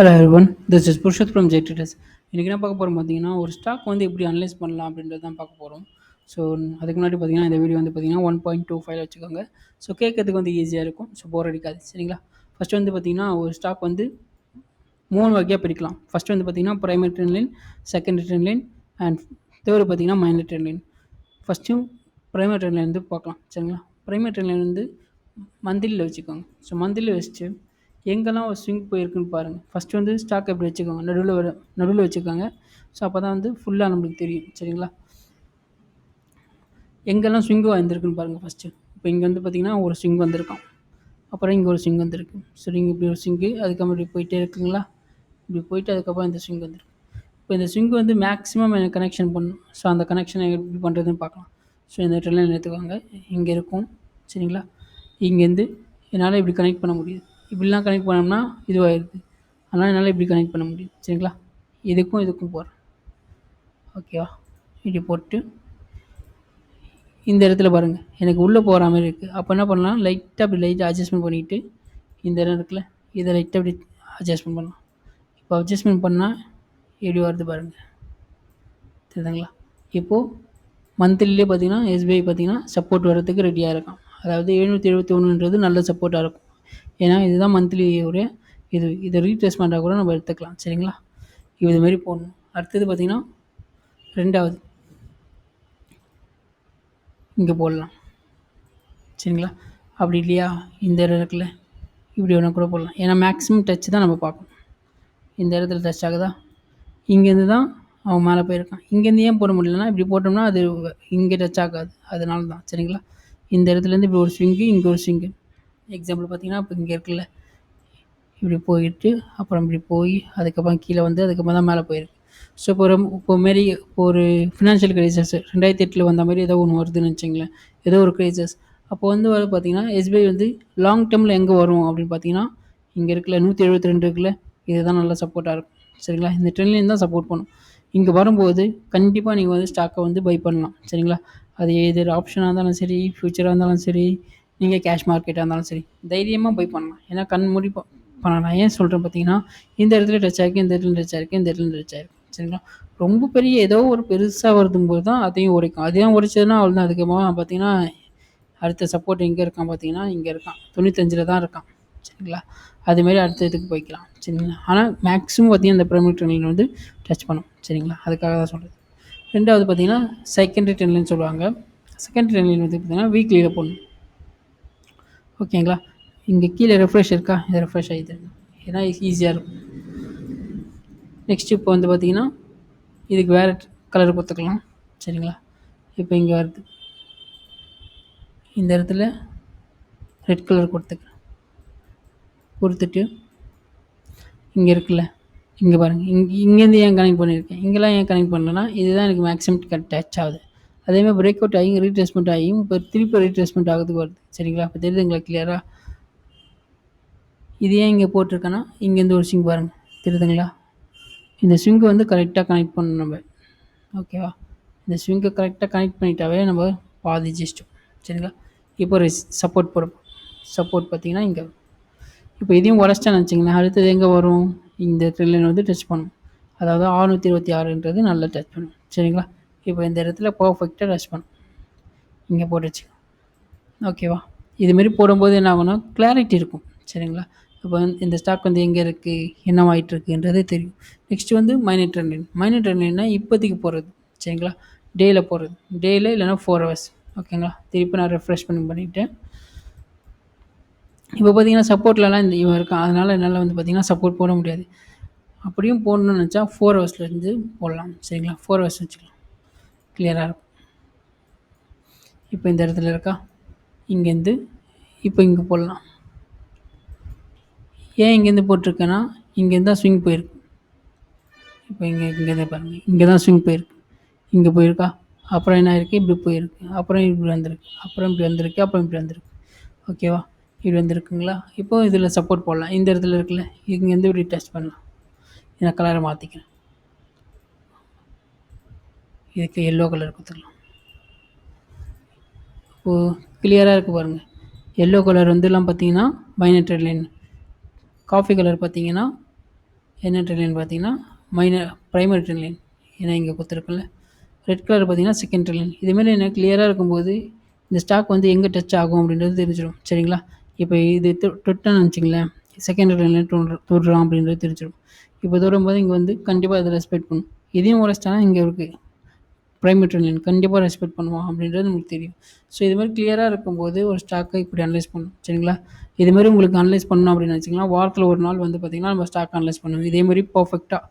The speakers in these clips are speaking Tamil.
Hello everyone this is Purushath from Jet இன்றைக்கி என்ன பார்க்க போகிறோம் பார்த்தீங்கன்னா ஒரு ஸ்டாக் வந்து எப்படி அனலைஸ் பண்ணலாம் அப்படின்றது தான் பார்க்க போகிறோம் ஸோ அதுக்கு முன்னாடி பார்த்தீங்கன்னா இந்த வீடியோ வந்து பார்த்தீங்கன்னா ஒன் பாயிண்ட் டூ ஃபைவ் வச்சுக்கோங்க. ஸோ கேட்கறதுக்கு வந்து ஈஸியாக இருக்கும். ஸோ போர் அடிக்காது. சரிங்களா? ஃபஸ்ட்டு வந்து பார்த்தீங்கன்னா ஒரு ஸ்டாக் வந்து மூணு வகையாக பிரிக்கலாம். ஃபஸ்ட்டு வந்து பார்த்தீங்கன்னா primary trend line second trend line and third பார்த்தீங்கன்னா minor trend line first primary trend line வந்து பார்க்கலாம். சரிங்களா? ப்ரைமரி ட்ரெண்ட் லைன் வந்து மந்த்லியில் வச்சுக்கோங்க. ஸோ மந்த்லியில் வச்சுட்டு எங்கெல்லாம் ஒரு ஸ்விங் போயிருக்குன்னு பாருங்கள் ஃபஸ்ட்டு வந்து ஸ்டாக் எப்படி வச்சுக்கோங்க. நடுவில் வர நடுவில் வச்சுக்கோங்க. ஸோ அப்போ தான் வந்து ஃபுல்லாக நம்மளுக்கு தெரியும். சரிங்களா? எங்கெல்லாம் ஸ்விங்கு வந்திருக்குன்னு பாருங்கள் ஃபஸ்ட்டு இப்போ இங்கே வந்து பார்த்திங்கன்னா ஒரு ஸ்விங் வந்திருக்கான் அப்புறம் இங்கே ஒரு ஸ்விங் வந்திருக்கு. ஸோ இங்கே இப்படி ஒரு ஸ்விங்கு அதுக்கப்புறம் இப்படி போயிட்டே இருக்குங்களா? இப்படி போயிட்டு அதுக்கப்புறம் இந்த ஸ்விங் வந்துருக்கு. இப்போ இந்த ஸ்விங் வந்து மேக்ஸிமம் எனக்கு கனெக்ஷன் பண்ணும் ஸோ அந்த கனெக்ஷனை எப்படி பண்ணுறதுன்னு பார்க்கலாம் ஸோ இந்த ட்ரெயினில் எடுத்துக்கோங்க. இங்கே இருக்கும். சரிங்களா? இங்கேருந்து என்னால் இப்படி கனெக்ட் பண்ண முடியுது. இப்படிலாம் கனெக்ட் பண்ணோம்னா இதுவாகிடுது அதனால் என்னால் இப்படி கனெக்ட் பண்ண முடியும். சரிங்களா? இதுக்கும் இதுக்கும் போகிறேன் ஓகேவா இப்படி போட்டு இந்த இடத்துல பாருங்கள் எனக்கு உள்ளே போகிற மாதிரி இருக்குது அப்போ என்ன பண்ணலாம்? லைட்டாக அப்படி லைட்டாக அட்ஜஸ்ட்மெண்ட் பண்ணிவிட்டு இந்த இடம் இருக்குல்ல இதை லைட்டாக அப்படி அட்ஜஸ்ட்மெண்ட் பண்ணலாம். இப்போ அட்ஜஸ்ட்மெண்ட் பண்ணால் எப்படி வருது பாருங்கள் தெரியுதுங்களா? இப்போது மந்த்லிலே பார்த்தீங்கன்னா எஸ்பிஐ பார்த்தீங்கன்னா சப்போர்ட் வர்றதுக்கு ரெடியாக இருக்கும் அதாவது எழுநூற்றி எழுபத்தி ஒன்றுன்றது நல்ல சப்போர்ட்டாக இருக்கும். ஏன்னா இதுதான் மந்த்லி ஒரு இது இதை ரீட்ரேஸ்மெண்ட்டாக கூட நம்ம எடுத்துக்கலாம் சரிங்களா? இது மாதிரி போடணும். அடுத்தது பார்த்திங்கன்னா ரெண்டாவது. இங்கே போடலாம். சரிங்களா? அப்படி இல்லையா? இந்த இடம் இருக்குல்ல இப்படி ஒன்று கூட போடலாம். ஏன்னா மேக்ஸிமம் டச் தான் நம்ம பார்க்கணும். இந்த இடத்துல டச் ஆகுதா? இங்கேருந்து தான் அவன் மேலே போயிருக்கான். இங்கேருந்து ஏன் போட முடியலன்னா இப்படி போட்டோம்னா அது இங்கே டச் ஆகாது. அதனால தான் சரிங்களா? இந்த இடத்துலேருந்து இப்படி ஒரு ஸ்விங்கு இங்கே ஒரு ஸ்விங்கு எக்ஸாம்பிள் பார்த்தீங்கன்னா இப்போ இங்கே இருக்குல்ல. இப்படி போயிட்டு அப்புறம் இப்படி போய் அதுக்கப்புறம் கீழே வந்து அதுக்கப்புறம் தான் மேலே போயிருக்கு. ஸோ இப்போ ஒரு இப்போ மாரி இப்போ ஒரு ஃபினான்ஷியல் கிரைசஸ் ரெண்டாயிரத்தி எட்டில் வந்த மாதிரி ஏதோ ஒன்று வருதுன்னு வச்சுங்களேன் ஏதோ ஒரு கிரைசஸ் அப்போ வந்து வர பார்த்தீங்கன்னா எஸ்பிஐ வந்து லாங் டேர்மில் எங்கே வரும் அப்படின்னு பார்த்தீங்கன்னா இங்கே இருக்குல்ல நூற்றி எழுபத்தி ரெண்டு இருக்குல்ல இதுதான் நல்லா சப்போர்ட்டாக இருக்கும். சரிங்களா? இந்த ட்ரெண்ட்லேயும் தான் சப்போர்ட் பண்ணும். இங்கே வரும்போது கண்டிப்பாக நீங்கள் வந்து ஸ்டாக்கை வந்து பை பண்ணலாம். சரிங்களா? அது எது ஆப்ஷனாக இருந்தாலும் சரி ஃப்யூச்சராக இருந்தாலும் சரி நீங்கள் கேஷ் மார்க்கெட்டாக இருந்தாலும் சரி தைரியமாக போய் பண்ணலாம். ஏன்னா கண் மூடி பண்ணலாம். ஏன் சொல்கிறேன் பார்த்தீங்கன்னா இந்த இடத்துல டச் இந்த இடத்துல டச் ஆகிருக்கு இந்த இடத்துல டச் ஆகிருக்கு சரிங்களா? ரொம்ப பெரிய ஏதோ ஒரு பெருசாக வருதும்போது தான் அதையும் உடைக்கும். அதையும் உடைச்சதுன்னா அவ்வளோ தான் அதுக்கப்புறமா பார்த்தீங்கன்னா அடுத்த சப்போர்ட் எங்கே இருக்கான் பார்த்தீங்கன்னா இங்கே இருக்கான். தொண்ணூத்தஞ்சில் தான் இருக்கான். சரிங்களா? அதுமாரி அடுத்த இதுக்கு போய்க்கலாம். சரிங்களா? ஆனால் மேக்ஸிமம் பார்த்தீங்கன்னா இந்த பிரமிட் ட்ரெயினில் வந்து டச் பண்ணும். சரிங்களா? அதுக்காக தான் சொல்கிறது ரெண்டாவது பார்த்தீங்கன்னா செகண்டரி ட்ரெயின்லைன்னு சொல்லுவாங்க. செகண்டரி ட்ரெயின்லைன் வந்து பார்த்தீங்கன்னா வீக்லியில் போடணும். ஓகேங்களா? இங்கே கீழே ரெஃப்ரெஷ் இருக்கா? இதை ரெஃப்ரெஷ் ஆகிது ஏன்னா ஈஸியாக இருக்கும். நெக்ஸ்ட் இப்போ வந்து பார்த்திங்கன்னா இதுக்கு வேறு கலர் கொடுத்துக்கலாம். சரிங்களா? இப்போ இங்கே வருது. இந்த இடத்துல ரெட் கலர் கொடுத்துக்கிறேன். கொடுத்துட்டு இங்கே இருக்குல்ல? இங்கே பாருங்கள் இங்கே இங்கேருந்து ஏன் கனெக்ட் பண்ணியிருக்கேன்? இங்கெல்லாம் ஏன் கனெக்ட் பண்ணலன்னா இதுதான் எனக்கு மேக்ஸிமம் டச் ஆகுது. அதேமாதிரி பிரேக் அவுட் ஆகி ரீட்ரேஸ்மெண்ட் ஆகியும் இப்போ திருப்பி ரீட்ரேஸ்மெண்ட் ஆகிறதுக்கு வருது. சரிங்களா? இப்போ தெரியுதுங்களா கிளியராக இது ஏன் இங்கே போட்டிருக்கேன்னா இங்கேருந்து ஒரு ஸ்விங் பாருங்கள் தெரியுதுங்களா? இந்த ஸ்விங்கை வந்து கரெக்டாக கனெக்ட் பண்ணணும் நம்ம. ஓகேவா இந்த ஸ்விங்கை கரெக்டாக கனெக்ட் பண்ணிட்டாவே நம்ம பாதி ஜிஸ்டும் சரிங்களா? இப்போ ஒரு சப்போர்ட் போட சப்போர்ட் பார்த்திங்கன்னா இங்கே இப்போ இதையும் உடச்சிட்டா நினச்சிங்கன்னா அடுத்தது எங்கே வரும்? இந்த ட்ரில்லியன் வந்து டச் பண்ணும். அதாவது ஆறுநூற்றி இருபத்தி ஆறுன்றது நல்லா டச் பண்ணும். சரிங்களா? இப்போ இந்த இடத்துல பர்ஃபெக்டாக டச் பண்ணும் இங்கே போட்டுச்சு ஓகேவா இதுமாரி போடும்போது என்ன ஆகும்னா கிளாரிட்டி இருக்கும். சரிங்களா? இப்போ வந்து இந்த ஸ்டாக் வந்து எங்கே இருக்குது என்னவாயிட்டு இருக்குன்றதே தெரியும். நெக்ஸ்ட்டு வந்து மைனர் ட்ரெண்ட் மைனர் ட்ரெண்ட் இப்போதைக்கு போகிறது சரிங்களா? டேயில் போகிறது டேயில் இல்லைனா ஃபோர் ஹவர்ஸ் ஓகேங்களா திருப்பி நான் ரெஃப்ரெஷ் பண்ணி பண்ணிவிட்டேன் இப்போ பார்த்தீங்கன்னா சப்போர்ட்லலாம் இந்த இவன் இருக்கான். அதனால் என்னால் வந்து பார்த்திங்கன்னா சப்போர்ட் போட முடியாது. அப்படியும் போடணும்னு நினச்சா ஃபோர் ஹவர்ஸ்லேருந்து போடலாம். சரிங்களா? ஃபோர் ஹவர்ஸ் வச்சுக்கலாம். கிளியராக இருக்கும். இப்போ இந்த இடத்துல இருக்கா? இங்கேருந்து இப்போ இங்கே போடலாம். ஏன் இங்கேருந்து போட்டிருக்கேன்னா இங்கேருந்து தான் ஸ்விங் போயிருக்கு. இப்போ இங்கே இங்கேருந்து பாருங்கள் இங்கே தான் ஸ்விங் போயிருக்கு. இங்கே போயிருக்கா? அப்புறம் என்ன இருக்குது இப்படி போயிருக்கு. அப்புறம் இப்படி வந்திருக்கு. அப்புறம் இப்படி வந்திருக்கு. அப்புறம் இப்படி வந்திருக்கு. ஓகேவா இப்படி வந்திருக்குங்களா? இப்போது இதில் சப்போர்ட் போடலாம். இந்த இடத்துல இருக்குல்ல இங்கேருந்து இப்படி டெஸ்ட் பண்ணலாம். நான் கலரை மாற்றிக்கிறேன் இதுக்கு எல்லோ கலர் கொடுத்துக்கலாம் இப்போது கிளியராக இருக்குது பாருங்கள் எல்லோ கலர் வந்துலாம் பார்த்தீங்கன்னா பைனட்ரல் லைன் காஃபி கலர் பார்த்தீங்கன்னா என்ன ட்ரெண்ட் லைன் பார்த்தீங்கன்னா மைனர் ப்ரைமரி ட்ரெண்ட் லைன் ஏன்னா இங்கே கொடுத்துருக்குல்ல ரெட் கலர் பார்த்தீங்கன்னா செகண்ட் ட்ரெண்ட் லைன் இதேமாரி எனக்கு கிளியராக இருக்கும்போது இந்த ஸ்டாக் வந்து எங்கே டச் ஆகும் அப்படின்றது தெரிஞ்சிடும். சரிங்களா? இப்போ இது தொட்டன்னு வச்சுங்களேன். செகண்ட் ட்ரெண்ட் லைன் தொடுறான் அப்படின்றது தெரிஞ்சிடும். இப்போ தொடும்போது இங்கே வந்து கண்டிப்பாக இதை ரெஸ்பெக்ட் பண்ணும் இதையும் உரைச்சிட்டானா இங்கே இருக்குது ப்ரைமரி கண்டிப்பாக ரெஸ்பெக்ட் பண்ணுவான் அப்படின்றது உங்களுக்கு தெரியும். ஸோ இது மாதிரி கிளியராக இருக்கும்போது ஒரு ஸ்டாக்கை இப்படி அனலைஸ் பண்ணணும். சரிங்களா? இது மாதிரி உங்களுக்கு அனலைஸ் பண்ணணும் அப்படின்னு வச்சிங்கன்னா வாரத்தில் ஒரு நாள் வந்து பார்த்திங்கன்னா நம்ம ஸ்டாக் அனலைஸ் பண்ணுவோம். இதே மாதிரி பர்ஃபெக்டாக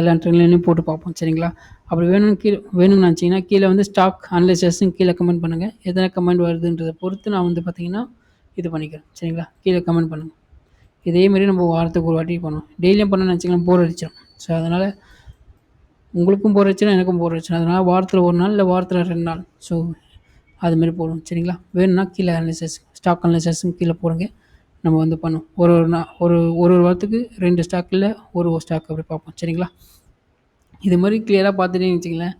எல்லா ட்ரெண்ட்லையும் போட்டு பார்ப்போம். சரிங்களா? அப்படி வேணும்னு கீழே வேணும்னு நினச்சிங்கன்னா கீழே வந்து ஸ்டாக் அனலைசர்ஸும் கீழே கமெண்ட் பண்ணுங்கள் எத்தனை கமெண்ட் வருதுன்றதை பொறுத்து நான் வந்து பார்த்திங்கன்னா இது பண்ணிக்கிறேன். சரிங்களா? கீழே கமெண்ட் பண்ணுங்கள் இதேமாரி நம்ம வாரத்துக்கு ஒரு வாட்டி பண்ணுவோம். டெய்லியும் பண்ணணும்னு நினச்சிங்கன்னா போர் அடிச்சிடும் ஸோ அதனால் உங்களுக்கும் போர் எனக்கும் போர் அதனால் வாரத்தில் ஒரு நாள் இல்லை வாரத்தில் ரெண்டு நாள். ஸோ அதுமாரி போடுவோம். சரிங்களா? வேணும்னா கீழே அனலிசஸ் ஸ்டாக் அனலைசஸும் கீழே போடுங்க. நம்ம வந்து பண்ணுவோம். ஒரு ஒரு நாள் ஒரு ஒரு ஒரு வாரத்துக்கு ரெண்டு ஸ்டாக்கில் ஒரு ஒரு ஸ்டாக் அப்படி பார்ப்போம். சரிங்களா? இது மாதிரி கிளியராக பார்த்துட்டேன்னு வச்சிங்களேன்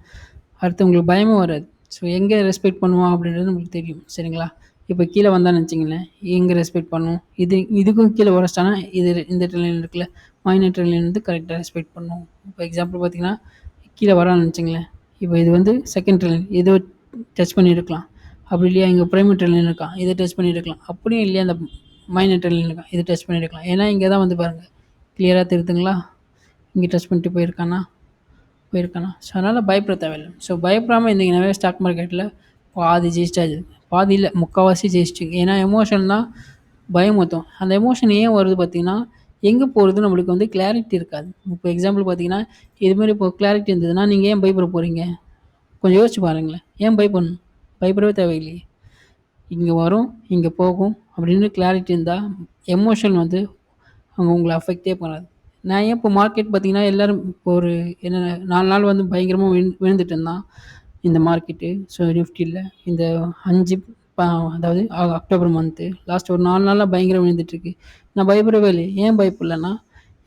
அடுத்து உங்களுக்கு பயமும் வராது. ஸோ எங்கே ரெஸ்பெக்ட் பண்ணுவோம் அப்படின்றது நம்மளுக்கு தெரியும். சரிங்களா? இப்போ கீழே வந்தான்னு வச்சிங்களேன் எங்கே ரெஸ்பெக்ட் பண்ணுவோம் இது இதுக்கும் கீழே உடச்சிட்டானா இது இந்த ட்ரெயின் இருக்குல்ல மைனர் ட்ரெயின் வந்து கரெக்டாக ரெஸ்பெக்ட் பண்ணும். இப்போ எக்ஸாம்பிள் பார்த்தீங்கன்னா கீழே வரான்னு நினச்சிங்களேன். இப்போ இது வந்து செகண்ட் ட்ரெயின் இதை டச் பண்ணியிருக்கலாம். அப்படி இல்லையா? இங்கே ப்ரைமரி ட்ரெயின் இருக்கான் இதை டச் பண்ணியிருக்கலாம். அப்படியும் இல்லையா? அந்த மைனர் ட்ரெயின் இருக்கான் இதை டச் பண்ணியிருக்கலாம். ஏன்னா இங்கே தான் வந்து பாருங்கள் கிளியராக தெரியுதுங்களா? இங்கே டச் பண்ணிட்டு போயிருக்கானா? போயிருக்கானா? ஸோ அதனால் பயப்பட தேவையில்லை. ஸோ பயப்படாமல் இருந்தீங்கன்னாவே ஸ்டாக் மார்க்கெட்டில் பாதி ஜெயிச்சிட்டாச்சு. பாதி இல்லை முக்கால்வாசி ஜெயிச்சிட்டு ஏன்னா எமோஷன் தான் பயமுறுத்தும் அந்த எமோஷன் ஏன் வருது பார்த்திங்கன்னா எங்கே போகிறது நம்மளுக்கு வந்து கிளாரிட்டி இருக்காது. இப்போ எக்ஸாம்பிள் பார்த்தீங்கன்னா இதுமாரி இப்போ கிளாரிட்டி இருந்ததுன்னா நீங்கள் ஏன் பயப்பட போகிறீங்க கொஞ்சம் யோசிச்சு பாருங்களேன். ஏன் பயப்படணும்? பயப்படவே தேவையில்லையே. இங்கே வரும் இங்கே போகும் அப்படின்னு கிளாரிட்டி இருந்தால் எமோஷன் வந்து அவங்க உங்களை அஃபெக்டே பண்ணாது. நான் ஏன் இப்போ மார்க்கெட் பார்த்தீங்கன்னா எல்லோரும் இப்போ ஒரு என்ன நாலு நாள் வந்து பயங்கரமாக விழு விழுந்துட்டு இருந்தான். இந்த மார்க்கெட்டு ஸோ நிஃப்டியில் இந்த அஞ்சு அதாவது அக்டோபர் மந்த்து லாஸ்ட் ஒரு நாலு நாளாக பயங்கரம் விழுந்துட்டுருக்கு. நான் பயப்படவே இல்லை ஏன் பயப்படலன்னா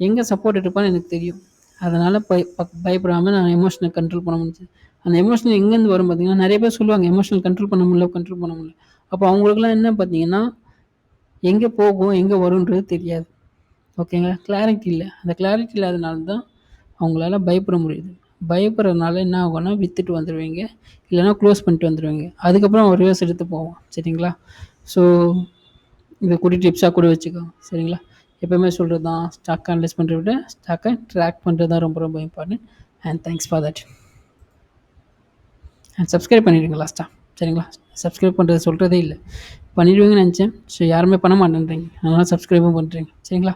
எங்கே சப்போர்ட் எடுப்பான்னு எனக்கு தெரியும். அதனால் பய பயப்படாமல் நான் எமோஷனை கண்ட்ரோல் பண்ண முடிஞ்சது அந்த எமோஷனல் எங்கேருந்து வரும் பார்த்தீங்கன்னா நிறைய பேர் சொல்லுவாங்க எமோஷனல் கண்ட்ரோல் பண்ண முடியல கண்ட்ரோல் பண்ண முடியல. அப்போ அவங்களுக்குலாம் என்ன பார்த்தீங்கன்னா எங்கே போகும் எங்கே வரும்ன்றது தெரியாது. ஓகேங்களா கிளாரிட்டி இல்லை. அந்த கிளாரிட்டி இல்லாதனால தான் அவங்களால பயப்பட முடியுது. பயப்படுறதுனால என்ன ஆகும்னா விற்றுட்டு வந்துடுவீங்க இல்லைன்னா க்ளோஸ் பண்ணிட்டு வந்துடுவீங்க அதுக்கப்புறம் ஒரு ரிவர்ஸ் எடுத்து போவோம். சரிங்களா? ஸோ இதை கூட்டி டிப்ஸாக கூட வச்சுக்கோங்க சரிங்களா? எப்போயுமே சொல்கிறது தான் ஸ்டாக் அனலைஸ் பண்ணுறத விட ஸ்டாக்கை ட்ராக் பண்ணுறது தான் ரொம்ப ரொம்ப important and thanks for that and subscribe பண்ணிடுங்க லாஸ்ட்டாக சரிங்களா? சப்ஸ்கிரைப் பண்ணுறது சொல்கிறதே இல்லை. பண்ணிடுவீங்கன்னு நினச்சேன். ஸோ யாருமே பண்ண மாட்டேன்றீங்க. அதனால் சப்ஸ்கிரைபும் பண்ணுறீங்க சரிங்களா?